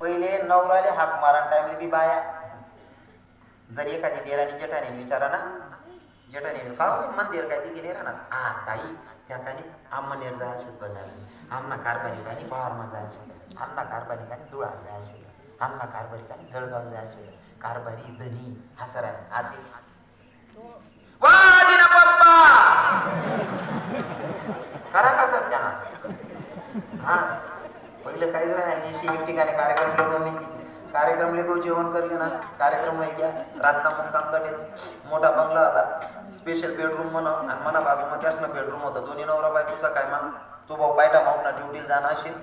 पहिले नवराले हाक मारण टाइमले बी बाया. जर एखादी देराणी जेठाने विचारा ना जेठाने का मंदिर काय तिघे नेरा ना? हा ताई त्या काही आम्हा जायचे बजारले आमना कारभारी कानी पहारमा जायचे आमना कारभारी कानी धुळा जायचे आमना कारभारी जळगाव जायचे कारभारी धनी हसरा आधी पप्पा! करा का त्यांना हा. पहिलं काय जर ऐंशी एक ठिकाणी कार्यक्रम लिहू मी कार्यक्रम लिहू जेवण करले ना. कार्यक्रम माहिती घ्या रातना मुक्कामकडे मोठा बंगला होता. स्पेशल बेडरूम म्हणा आणि मना बाजूमध्ये ना बेडरूम होता. दोन्ही नवरा बायकोचा काय मा तो भाऊ पायटा भाऊ ना ड्युटी जाणार असेल.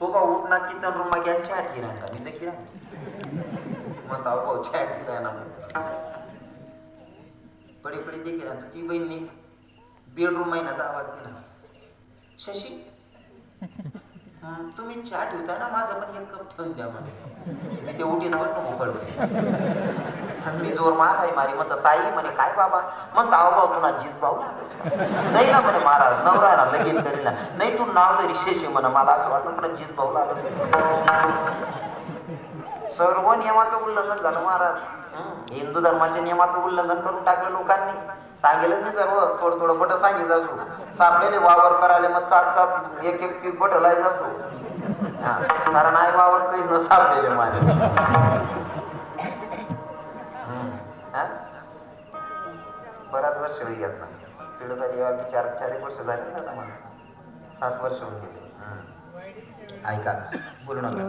तो भाऊ उठना किचन रूम मा घ्या चॅट की राहता. मी देखील म्हणता भाऊ चॅट की राहणार पडी पडी देखील राहतो ती बहिणी बेडरूम महिन्याचा आवाज दिला. शशी. तुम्ही चहा ठेवता ना माझं पण एक कप ठेवून द्या म्हणे. मी ते उठीत पण नको मी जोर मार आहे मारी म्हणता ताई म्हणे काय बाबा? म्हणता आव भाऊ तुला जीज भाऊ लागत नाही ना म्हणे महाराज नवरा ना लगेच करीला नाही तू नाव तरी शेषे म्हणे मला असं वाटलं तुला जीज भाऊ लागत सर्व नियमाचं उल्लंघन झालं महाराज. हिंदू धर्माच्या नियमाचं उल्लंघन करून टाकलं लोकांनी. सांगेलच मी सर्व थोडं थोडं बट सांगितलं जासू सापलेले वावर करायला मग चाट चाट एक एक पीक बट लाय जासू कारण आई वावर काही न सापलेले माझे. बराच वर्ष होई घेत ना तिकडं तरी यावं चार चार एक वर्ष झाली ना आता मला? सात वर्ष होऊन गेले. ऐका बोलू नका.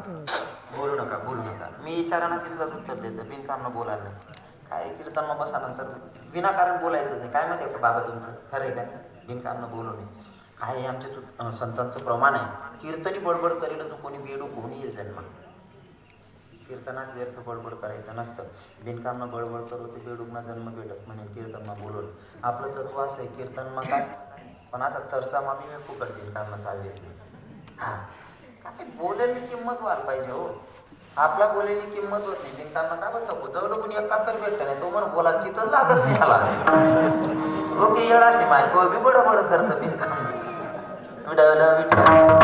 बोलू नका बोलू नका. मी विचारांना तिथलंच उत्तर देतो बिनकामनं बोलायला नाही काय कीर्तन मग बसानंतर विनाकारण बोलायचं नाही. काय माहिती आहे का बाबा तुमचं? खरं आहे काय बिनकामनं बोलू नये. काय आमच्या तू संतांचं प्रमाण आहे. कीर्तनी बडबड करेल तू कोणी बेडू कोणी येईल जन्म कीर्तनात व्यर्थ बडबड करायचं नसतं. बिनकामनं बडबड करू ते बेडूकना जन्म भेटत म्हणे कीर्तन मग बोलवलं आपलं तत्व असं आहे कीर्तन मग काय? पण असा चर्चा मग मी फुकट बिनकामनं चालली. हां. काय बोलायची किंमत व्हायला पाहिजे हो. आपला बोलायची किंमत होत नाही. निघताना काय बघतो जवळ कोणी एक तर भेटत नाही तो म्हणून बोला चित्र लागत नाही आला ओके येणार नाही माय. बी बडबड करतं बिनकाम. विडवलं विठ्ठल